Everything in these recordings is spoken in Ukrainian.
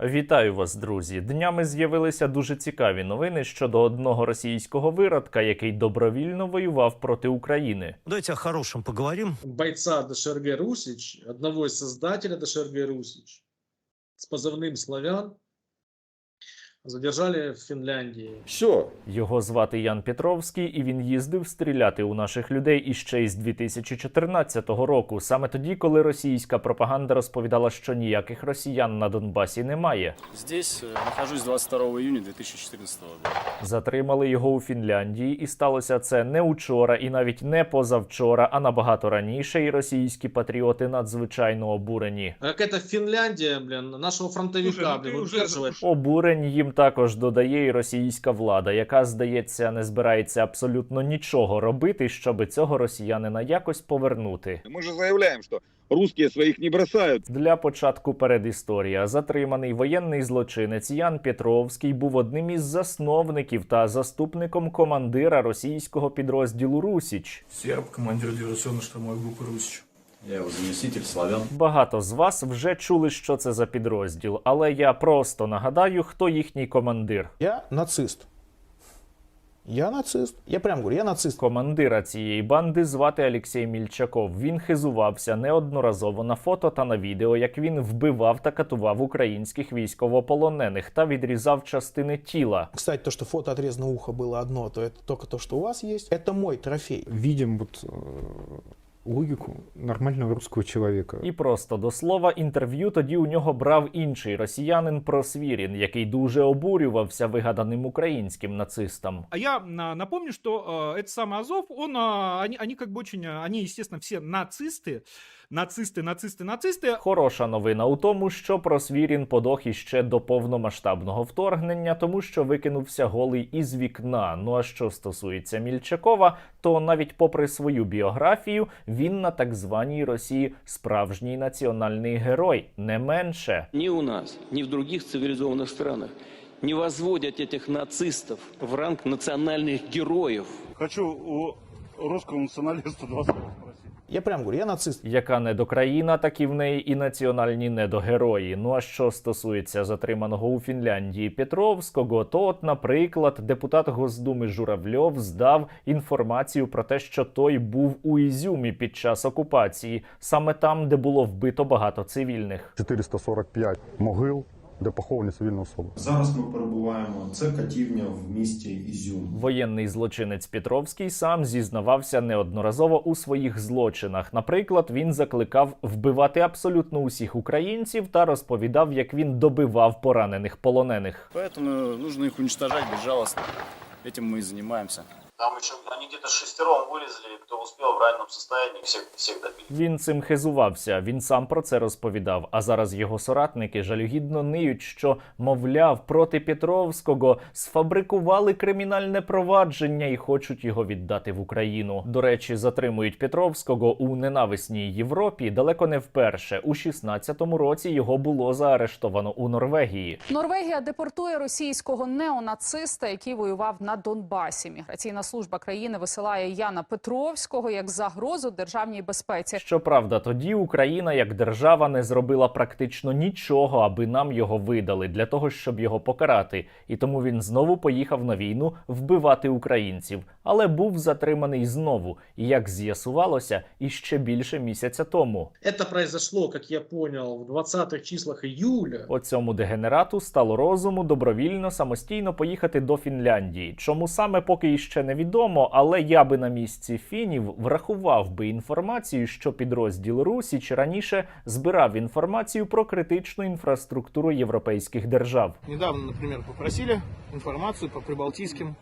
Вітаю вас, друзі! Днями з'явилися дуже цікаві новини щодо одного російського виродка, який добровільно воював проти України. Давайте о хорошем поговорим. бойца ДШРГ «Русич», одного із создателя ДШРГ «Русич», з позивним «Славян», задержали в Финляндии. Все, Його звати Ян Петровський, і він їздив стріляти у наших людей іще із 2014 року, саме тоді, коли російська пропаганда розповідала, що ніяких росіян на Донбасі немає. Здесь э, нахожусь 22 июня 2014 года. Затримали його у Фінляндії, і сталося це не учора і навіть не позавчора, а набагато раніше. І російські патріоти надзвичайно обурені. А Какая-то Финляндия, блин, нашего фронтовика, Слушай, ну удерживает. Обурень їм також додає і російська влада, яка, здається, не збирається абсолютно нічого робити, щоб цього росіянина якось повернути. мы же заявляем, что русские своих не бросают. Для початку передісторія затриманий воєнний злочинець Ян Петровський був одним із засновників та заступником командира російського підрозділу Русіч. Серб, командир диверсионно-штурмовой группы «Русич». Я его заместитель, славян. Багато з вас вже чули, що це за підрозділ, але я просто нагадаю, хто їхній командир. Я нацист. Я нацист. Я прям говорю, я нацист. Командира цієї банди звати Олексій Мільчаков. Він хизувався неодноразово на фото та на відео, як він вбивав та катував українських військовополонених та відрізав частини тіла. Кстати, то, что фото отрезанного уха было одно, то это только то, что у вас есть. Это мой трофей. видим вот э, логику нормального русского человека. І просто до слова, інтерв'ю тоді у нього брав інший росіянин Просвірін, який дуже обурювався вигаданим українським нацистам. А я а, напомню, что э, этот самый Азов, он, а, они, они как бы очень, а, они, естественно, все нацисты, нацисты, нацисты, нацисты. Хороша новина у тому, що Просвірін подох іще до повномасштабного вторгнення, тому що викинувся голий із вікна. Ну а що стосується Мільчакова, то навіть попри свою біографію, він на так званій Росії справжній національний герой, не менше. Ни у нас, ни в других цивилизованных странах не возводят этих нацистов в ранг национальных героев. Хочу у русского националиста два слова спросить. я прям говорю, я нацист. Яка недокраїна, так і в неї і національні недогерої. Ну а що стосується затриманого у Фінляндії Петровського, то, от, наприклад, депутат Госдуми Журавльов здав інформацію про те, що той був у Ізюмі під час окупації, саме там, де було вбито багато цивільних. 445 могил, де поховані цивільні особи. Зараз ми перебуваємо. Це катівня в місті Ізюм. Воєнний злочинець Петровський сам зізнавався неодноразово у своїх злочинах. Наприклад, він закликав вбивати абсолютно усіх українців та розповідав, як він добивав поранених полонених. Поэтому нужно их уничтожать безжалостно. Этим мы и занимаемся. Там еще они где-то шестером вылезли, кто успел в раненом состоянии, всех, всех добили. Він цим хизувався. Він сам про це розповідав. А зараз його соратники жалюгідно ниють, що мовляв проти Петровського сфабрикували кримінальне провадження і хочуть його віддати в Україну. До речі, затримують Петровського у ненависній Європі далеко не вперше. У 16-му році його було заарештовано у Норвегії. Норвегія депортує російського неонациста, який воював на Донбасі. Міграційна служба країни висилає Яна Петровського як загрозу державній безпеці. Щоправда, тоді Україна як держава не зробила практично нічого, аби нам його видали для того, щоб його покарати. І тому він знову поїхав на війну вбивати українців, але був затриманий знову. І як з'ясувалося, іще більше місяця тому. Это произошло, как я понял, в 20-х числах июля. Оцьому дегенерату стало розуму добровільно самостійно поїхати до Фінляндії. Чому саме поки іще невідомо, але я би на місці фінів врахував би інформацію, що підрозділ Русіч раніше збирав інформацію про критичну інфраструктуру європейських держав. Недавно, наприклад, попросили інформацію по прибалтийским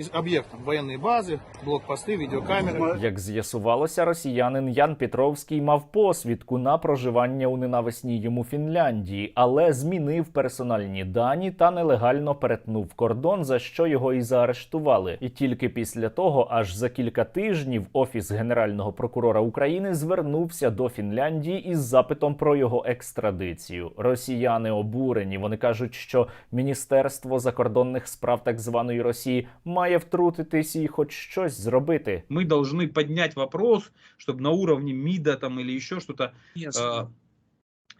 из- объектам. Военные базы, блокпосты, видеокамеры. Як з'ясувалося, росіянин Ян Петровський мав посвідку на проживання у ненависній йому Фінляндії, але змінив персональні дані та нелегально перетнув кордон, за що його і заарештували. І тільки після того, аж за кілька тижнів, офіс генерального прокурора України звернувся до Фінляндії із запитом про його екстрадицію. Росіяни обурені. Вони кажуть, що Міністерство закордонних справ так званої Росії має втрутитись і хоч щось зробити. Мы должны поднять вопрос, чтобы на уровне МИДа там или еще что-то э,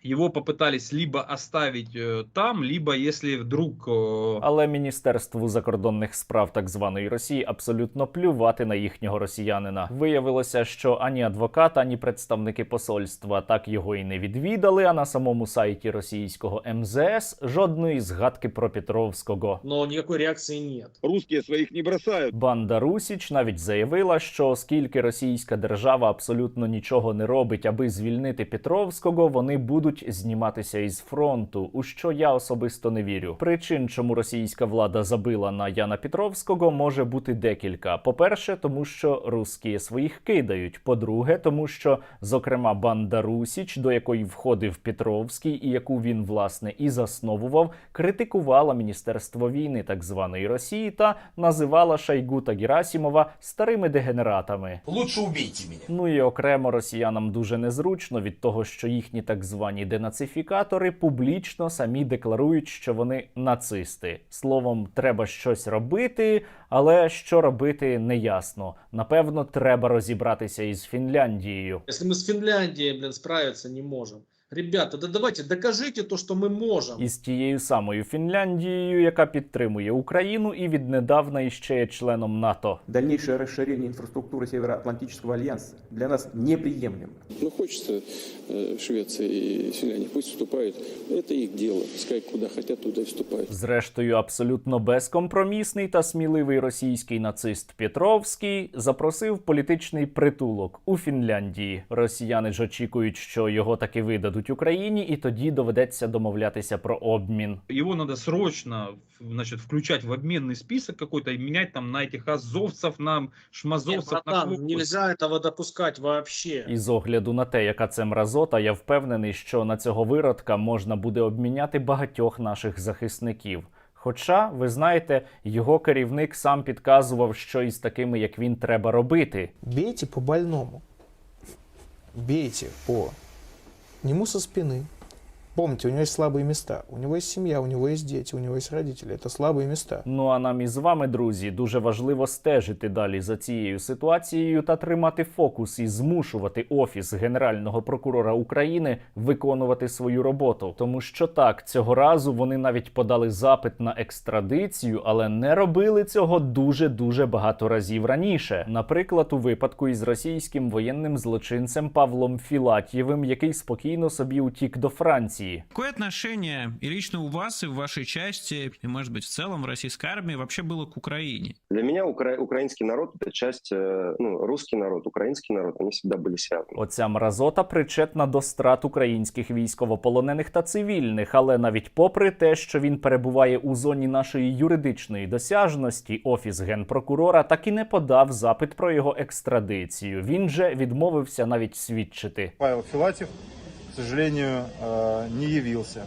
его попытались либо оставить э, там, либо если вдруг э, Але міністерству закордонних справ так званої Росії абсолютно плювати на їхнього росіянина. Виявилося, що ані адвокат, ані представники посольства так його і не відвідали. А на самому сайті російського МЗС жодної згадки про Петровського. Но никакой реакции нет. Русские своих не бросают. Банда Русіч навіть заявила, що оскільки російська держава абсолютно нічого не робить, аби звільнити Петровського, вони будуть зніматися із фронту. У що я особисто не вірю. Причин, чому російська влада забила на Яна Петровського, може бути декілька. По-перше, тому що русські своїх кидають. По-друге, тому що, зокрема, банда Русіч, до якої входив Петровський, і яку він власне і засновував, критикувала міністерство війни так званої Росії та називала Шайгу та Герасімова старими дегенератами. Лучше убейте меня. Ну і окремо росіянам дуже незручно від того, що їхні так звані денацифікатори публічно самі декларують, що вони нацисти. Словом, треба щось робити, але що робити неясно. Напевно, треба розібратися із Фінляндією. Якщо ми з Фінляндією блін, справиться не можем. Ребята, да давайте докажите то, что мы можем. із тією самою Фінляндією, яка підтримує Україну і віднедавна іще є членом НАТО. Дальнейшее расширение инфраструктуры Североатлантического альянса для нас неприемлемо. Ну, хочется э, Швеции и Финляндии, пусть вступают. Это их дело. Пускай куда хотят, туда и вступают. Зрештою, абсолютно безкомпромісний та сміливий російський нацист Петровський запросив політичний притулок у Фінляндії. Росіяни ж очікують, що його таки видадуть Україні, і тоді доведеться домовлятися про обмін. его надо срочно в- значит, включать в обменный список какой-то и менять там на этих азовцев, на Нет, шмазовцев, на братан, кого- нельзя этого допускать вообще. І з огляду на те, яка це мразота, я впевнений, що на цього виродка можна буде обміняти багатьох наших захисників. Хоча, ви знаєте, його керівник сам підказував, що із такими, як він, треба робити. Бейте по больному. Бейте по нему со спины. Помните, у него есть слабые места. У него есть семья, у него есть дети, у него есть родители. Это слабые места. Ну а нам із вами, друзі, дуже важливо стежити далі за цією ситуацією та тримати фокус і змушувати офіс генерального прокурора України виконувати свою роботу. Тому що так, цього разу вони навіть подали запит на екстрадицію, але не робили цього дуже дуже багато разів раніше. Наприклад, у випадку із російським воєнним злочинцем Павлом Філатєвим, який спокійно собі утік до Франції. Какое отношение и лично у вас, и в вашей части, и, может быть, в целом в российской армии вообще было к Украине? Для меня укра- украинский народ это часть, э, ну, русский народ, украинский народ, они всегда были связаны. Оця мразота причетна до страт українських військовополонених та цивільних, але навіть попри те, що він перебуває у зоні нашої юридичної досяжності, офіс генпрокурора так і не подав запит про його екстрадицію. Він же відмовився навіть свідчити. Павел Филатьев, к сожалению, э, не явился,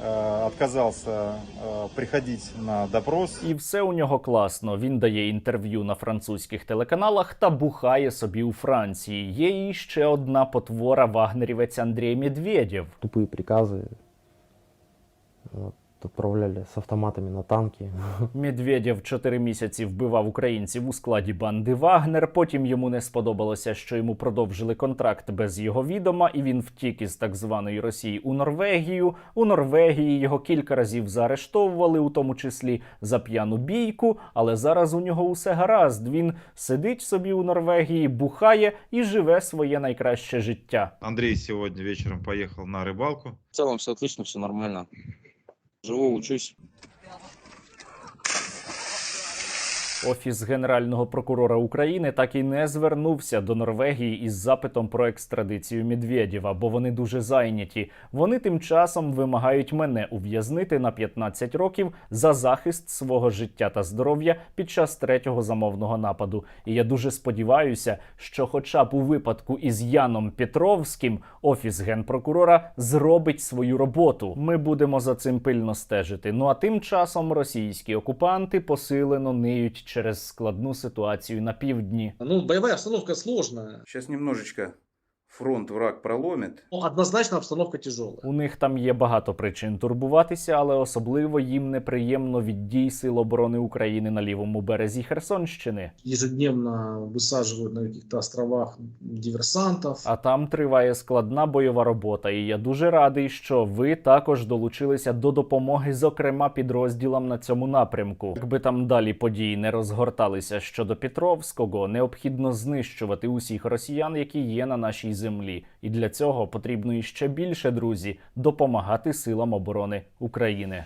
э, отказался э, приходить на допрос. І все у нього класно. Він дає інтерв'ю на французьких телеканалах та бухає собі у Франції. Є і ще одна потвора вагнерівець Андрій Медведєв. Тупые приказы вот, отправляли с автоматами на танки. Медведєв чотири місяці вбивав українців у складі банди Вагнер. Потім йому не сподобалося, що йому продовжили контракт без його відома, і він втік із так званої Росії у Норвегію. У Норвегії його кілька разів заарештовували, у тому числі за п'яну бійку. Але зараз у нього усе гаразд. Він сидить собі у Норвегії, бухає і живе своє найкраще життя. Андрей сегодня вечером поехал на рыбалку. В целом все отлично, все нормально. Живу, учусь. Офіс генерального прокурора України так і не звернувся до Норвегії із запитом про екстрадицію Медведєва, бо вони дуже зайняті. Вони тим часом вимагають мене ув'язнити на 15 років за захист свого життя та здоров'я під час третього замовного нападу. І я дуже сподіваюся, що, хоча б у випадку із Яном Петровським, офіс генпрокурора зробить свою роботу. Ми будемо за цим пильно стежити. Ну а тим часом російські окупанти посилено ниють через складну ситуацію на півдні. Ну, бойова обстановка сложная. Сейчас немножечко фронт враг проломит, Ну, однозначно обстановка тяжелая. У них там є багато причин турбуватися, але особливо їм неприємно від дій Сил оборони України на лівому березі Херсонщини. Ежедневно высаживают на каких-то островах диверсантов. А там триває складна бойова робота, і я дуже радий, що ви також долучилися до допомоги, зокрема підрозділам на цьому напрямку. Якби там далі події не розгорталися щодо Петровського, необхідно знищувати усіх росіян, які є на нашій землі. І для цього потрібно іще більше друзі допомагати силам оборони України.